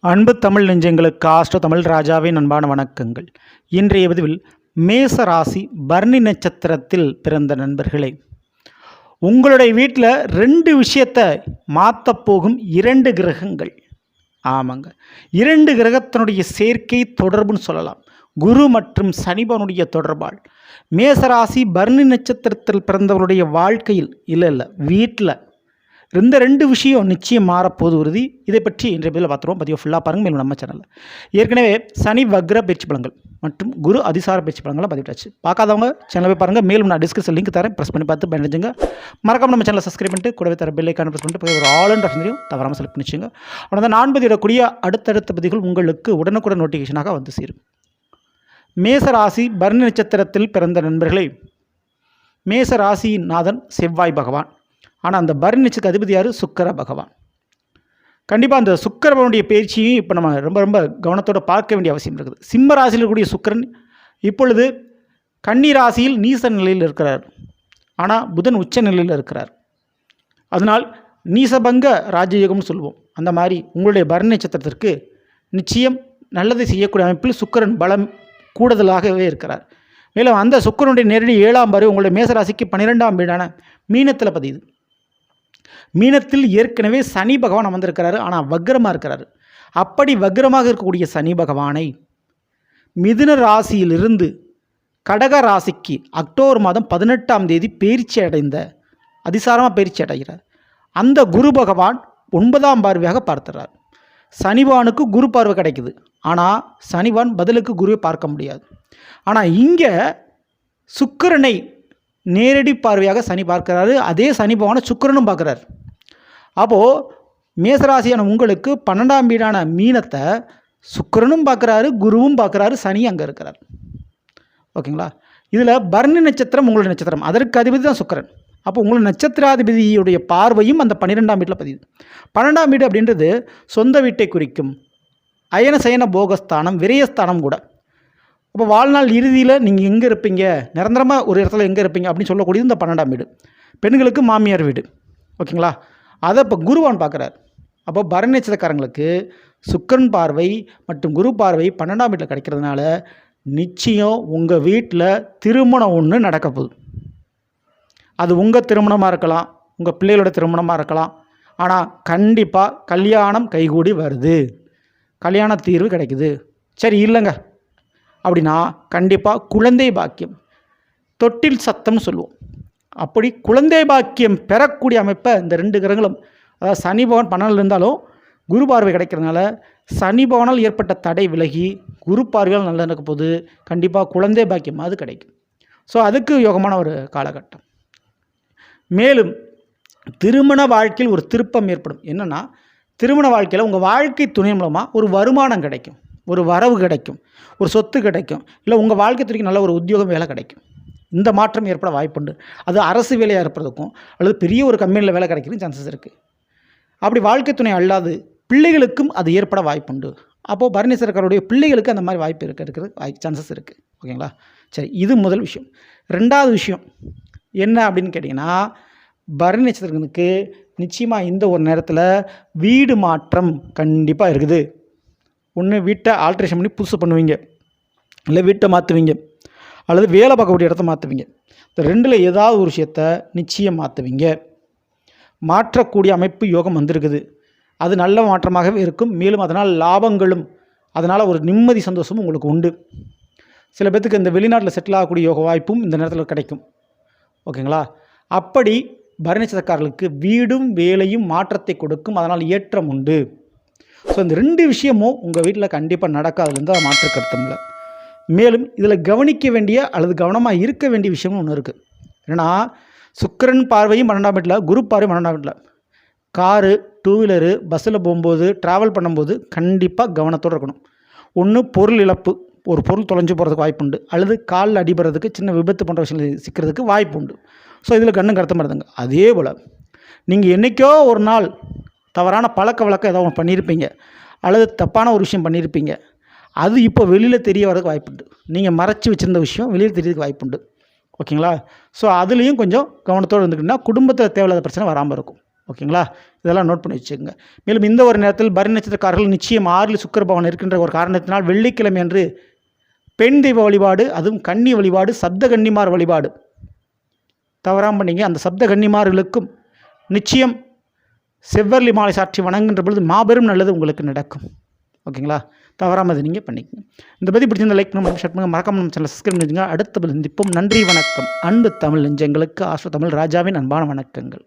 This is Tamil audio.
அன்பு தமிழ் நெஞ்சங்களுக்கு ஆஸ்ட்ரோ தமிழ் ராஜாவின் அன்பான வணக்கங்கள். இன்றைய பதிவில் மேச ராசி பர்ணி நட்சத்திரத்தில் பிறந்த நண்பர்களே உங்களுடைய வீட்டில் ரெண்டு விஷயத்தை மாற்றப் போகும் இரண்டு கிரகங்கள். ஆமாங்க. இரண்டு கிரகத்தினுடைய சேர்க்கை தொடர்புன்னு சொல்லலாம். குரு மற்றும் சனிபனுடைய தொடர்பால். மேசராசி பர்ணி நட்சத்திரத்தில் பிறந்தவருடைய வாழ்க்கையில் இல்லை இல்லை வீட்டில் இந்த ரெண்டு விஷயம் நிச்சயம் மாறப்போது உறுதி. இதை பற்றி இன்றைய பதிவில் பார்த்துருவோம். பதிவு ஃபுல்லாக பாருங்கள் மேலும் நம்ம சேனலில் ஏற்கனவே சனி வக்ர பயிற்சி பலங்கள் மற்றும் குரு அதிசார பயிற்சி பலன்களை பதிவிட்டாச்சு. பார்க்காதவங்க சேனலை போய் பாருங்கள் மேலும் நான் டிஸ்கிரிப்ஷன் லிங்க் தரேன். ப்ரெஸ் பண்ணி பார்த்து பயணிச்சுங்க மறக்காம நம்ம சேனலை சப்ஸ்கிரைப் பண்ணிட்டு கூடவே தர பெல் ஐக்கான ப்ரெஸ் பண்ணிட்டு போய் ஒரு ஆல் அண்ட் ஆப்ஷனையும் தவறாமல் செலக்ட் பண்ணிச்சுங்க. ஆனால் நான் பதிவிடக்கூடிய அடுத்தடுத்த பதிவுகள் உங்களுக்கு உடனுக்குடன் நோட்டிஃபிகேஷனாக வந்து சேரும். மேச ராசி பர்ண நட்சத்திரத்தில் பிறந்த நண்பர்களே. மேச ராசியின் நாதன் செவ்வாய் பகவான். ஆனால் அந்த பரணிச்சுக்கு அதிபதி யார்? சுக்கர பகவான். கண்டிப்பாக அந்த சுக்கரவனுடைய பயிற்சியும் இப்போ நம்ம ரொம்ப ரொம்ப கவனத்தோடு பார்க்க வேண்டிய அவசியம் இருக்குது. சிம்ம ராசியில் இருக்கக்கூடிய சுக்கரன் இப்பொழுது கன்னி ராசியில் நீச நிலையில் இருக்கிறார். ஆனால் புதன் உச்ச நிலையில் இருக்கிறார். அதனால் நீசபங்க ராஜயோகம்னு சொல்லுவோம். அந்த மாதிரி உங்களுடைய பரணி நட்சத்திரத்திற்கு நிச்சயம் நல்லதை செய்யக்கூடிய அமைப்பில் சுக்கரன் பலம் கூடுதலாகவே இருக்கிறார். மேலும் அந்த சுக்கரனுடைய நேரடி ஏழாம் பாரு உங்களுடைய மேசராசிக்கு பன்னிரெண்டாம் வீடான மீனத்தில் பதியுது. மீனத்தில் ஏற்கனவே சனி பகவான் அமர்ந்திருக்கிறாரு ஆனால் வக்ரமாக இருக்கிறாரு. அப்படி வக்ரமாக இருக்கக்கூடிய சனி பகவானை மிதுன ராசியிலிருந்து கடக ராசிக்கு அக்டோபர் மாதம் பதினெட்டாம் தேதி பயிற்சி அடைந்த அதிசாரமாக பயிற்சி அடைகிறார். அந்த குரு பகவான் ஒன்பதாம் பார்வையாக பார்த்துறார். சனிவானுக்கு குரு பார்வை கிடைக்குது. ஆனால் சனிவான் பதிலுக்கு குருவை பார்க்க முடியாது. ஆனால் இங்கே சுக்கரனை நேரடி பார்வையாக சனி பார்க்கிறாரு அதே சனி பகவானை சுக்கரனும் பார்க்குறாரு. அப்போது மேசராசியான உங்களுக்கு பன்னெண்டாம் வீடான மீனத்தை சுக்கிரனும் பார்க்குறாரு குருவும் பார்க்குறாரு சனி அங்கே இருக்கிறார். ஓகேங்களா? இதில் பரணி நட்சத்திரம் உங்களுடைய நட்சத்திரம். அதற்கு அதிபதி தான் சுக்கிரன். அப்போ உங்களுடைய நட்சத்திராதிபதியுடைய பார்வையும் அந்த பன்னிரெண்டாம் வீட்டில் பதியுது. பன்னெண்டாம் வீடு அப்படின்றது சொந்த வீட்டை குறிக்கும் அயன சயன போகஸ்தானம் விரயஸ்தானம் கூட. அப்போ வாழ்நாள் இறுதியில் நீங்கள் எங்கே இருப்பீங்க? நிரந்தரமாக ஒரு இடத்துல எங்கே இருப்பீங்க? அப்படின்னு சொல்லக்கூடியது இந்த பன்னெண்டாம் வீடு. பெண்களுக்கு மாமியார் வீடு. ஓகேங்களா? அதை இப்போ குருவான் பார்க்குறாரு அப்போ பரணி சுக்கரன் பார்வை மற்றும் குரு பார்வை பன்னெண்டாம் வீட்டில் கிடைக்கிறதுனால நிச்சயம் உங்கள் வீட்டில் திருமணம் ஒன்று நடக்க போகுது. அது உங்கள் திருமணமாக இருக்கலாம். உங்கள் பிள்ளைகளோட திருமணமாக இருக்கலாம். ஆனால் கண்டிப்பாக கல்யாணம் கைகூடி வருது. கல்யாண தீர்வு கிடைக்குது. சரி இல்லைங்க. அப்படின்னா கண்டிப்பாக குழந்தை பாக்கியம். தொட்டில் சத்தம் சொல்லுவோம். அப்படி குழந்தை பாக்கியம் பெறக்கூடிய அமைப்பை இந்த ரெண்டு கிரகங்களும் அதாவது சனி பவன் பன்னெண்டில் இருந்தாலும் குரு பார்வை கிடைக்கிறதுனால சனி பவனால் ஏற்பட்ட தடை விலகி குரு பார்வையால் நல்லா நடக்கும் போது கண்டிப்பாக குழந்தை பாக்கியம் அது கிடைக்கும். ஸோ அதுக்கு யோகமான ஒரு காலகட்டம். மேலும் திருமண வாழ்க்கையில் ஒரு திருப்பம் ஏற்படும். என்னென்னா திருமண வாழ்க்கையில் உங்கள் வாழ்க்கை துணை மூலமாக ஒரு வருமானம் கிடைக்கும். ஒரு வரவு கிடைக்கும் ஒரு சொத்து கிடைக்கும் இல்லை உங்கள் வாழ்க்கை துறைக்கு நல்ல ஒரு உத்தியோகம் வேலை கிடைக்கும். இந்த மாற்றம் ஏற்பட வாய்ப்புண்டு. அது அரசு வேலையாக இருப்பதற்கும் அல்லது பெரிய ஒரு கம்பெனியில் வேலை கிடைக்கிறது சான்சஸ் இருக்குது அப்படி வாழ்க்கை துணை அல்லாது பிள்ளைகளுக்கும் அது ஏற்பட வாய்ப்புண்டு. அப்போது பரணி சர்க்காருடைய பிள்ளைகளுக்கு அந்த மாதிரி வாய்ப்பு இருக்க இருக்கிறது வாய் சான்சஸ் இருக்குது ஓகேங்களா? சரி இது முதல் விஷயம். ரெண்டாவது விஷயம் என்ன அப்படின்னு கேட்டிங்கன்னா பரணி நட்சத்திரங்களுக்கு நிச்சயமாக இந்த ஒரு நேரத்தில் வீடு மாற்றம் கண்டிப்பாக இருக்குது. ஒன்று வீட்டை ஆல்ட்ரேஷன் பண்ணி புதுசு பண்ணுவீங்க. இல்லை வீட்டை மாற்றுவீங்க அல்லது வேலை பார்க்கக்கூடிய இடத்த மாற்றுவீங்க இந்த ரெண்டில் ஏதாவது ஒரு விஷயத்த நிச்சயம் மாற்றுவீங்க மாற்றக்கூடிய அமைப்பு யோகம் வந்திருக்குது. அது நல்ல மாற்றமாகவே இருக்கும். மேலும் அதனால் லாபங்களும் அதனால் ஒரு நிம்மதி சந்தோஷமும் உங்களுக்கு உண்டு. சில பேர்த்துக்கு இந்த வெளிநாட்டில் செட்டில் ஆகக்கூடிய யோக வாய்ப்பும் இந்த நேரத்தில் கிடைக்கும். ஓகேங்களா? அப்படி பரணச்சதக்காரர்களுக்கு வீடும் வேலையும் மாற்றத்தை கொடுக்கும். அதனால் ஏற்றம் உண்டு. ஸோ இந்த ரெண்டு விஷயமும் உங்கள் வீட்டில் கண்டிப்பாக நடக்காதுலேருந்து அதை மாற்று கருத்தம் இல்லை. மேலும் இதில் கவனிக்க வேண்டிய அல்லது கவனமாக இருக்க வேண்டிய விஷயமும் ஒன்று இருக்குது ஏன்னா சுக்கரன் பார்வையும் பன்னெண்டாம் வீட்டில் குரு பார்வையும் பன்னெண்டாம் வீட்டில் காரு டூ வீலரு பஸ்ஸில் போகும்போது ட்ராவல் பண்ணும்போது கண்டிப்பாக கவனத்தோடு இருக்கணும். ஒன்று பொருள் இழப்பு. ஒரு பொருள் தொலைஞ்சு போகிறதுக்கு வாய்ப்பு உண்டு. அல்லது காலில் அடிபடுறதுக்கு சின்ன விபத்து போன்ற விஷயங்கள் சிக்கிறதுக்கு வாய்ப்பு உண்டு. ஸோ இதில் கண்ணும் கருத்தமாக இருந்துங்க. அதே போல் நீங்கள் என்றைக்கோ ஒரு நாள் தவறான பழக்க வழக்கம் ஏதோ ஒன்று பண்ணியிருப்பீங்க. அல்லது தப்பான ஒரு விஷயம் பண்ணியிருப்பீங்க. அது இப்போ வெளியில் தெரிய வரதுக்கு வாய்ப்புண்டு நீங்கள் மறைச்சி வச்சுருந்த விஷயம் வெளியில் தெரியறதுக்கு வாய்ப்புண்டு ஓகேங்களா? ஸோ அதுலேயும் கொஞ்சம் கவனத்தோடு இருந்துக்கிட்டிங்கன்னா குடும்பத்தில் தேவையில்லாத பிரச்சனை வராமல் இருக்கும். ஓகேங்களா? இதெல்லாம் நோட் பண்ணி வச்சுக்கோங்க. மேலும் இந்த ஒரு நேரத்தில் பரி நட்சத்திரக்காரர்கள் நிச்சயம் ஆறில் சுக்கரபவன் இருக்கின்ற ஒரு காரணத்தினால் வெள்ளிக்கிழமை அன்று பெண் தெய்வ வழிபாடு அதுவும் கன்னி வழிபாடு சப்த கன்னிமார் வழிபாடு. தவறாமல் பண்ணீங்க. அந்த சப்த கன்னிமார்களுக்கும் நிச்சயம் செவ்வரளி மாலை சாட்சி வணங்குன்ற பொழுது மாபெரும் நல்லது உங்களுக்கு நடக்கும். ஓகேங்களா? தவறாமல் அதை நீங்கள் பண்ணிக்கங்க. இந்த பற்றி பிடிச்சிருந்த லைக் பண்ணுங்க ஷேர் பண்ணுங்கள் மறக்காம நம்ம சேனல் சப்ஸ்கிரைப் பண்ணிடுங்க அடுத்த பதில் சந்திப்போம். நன்றி வணக்கம். அன்பு தமிழ் நெஞ்சங்களுக்கு ஆஸ்வ தமிழ் ராஜாவின் அன்பான வணக்கங்கள்.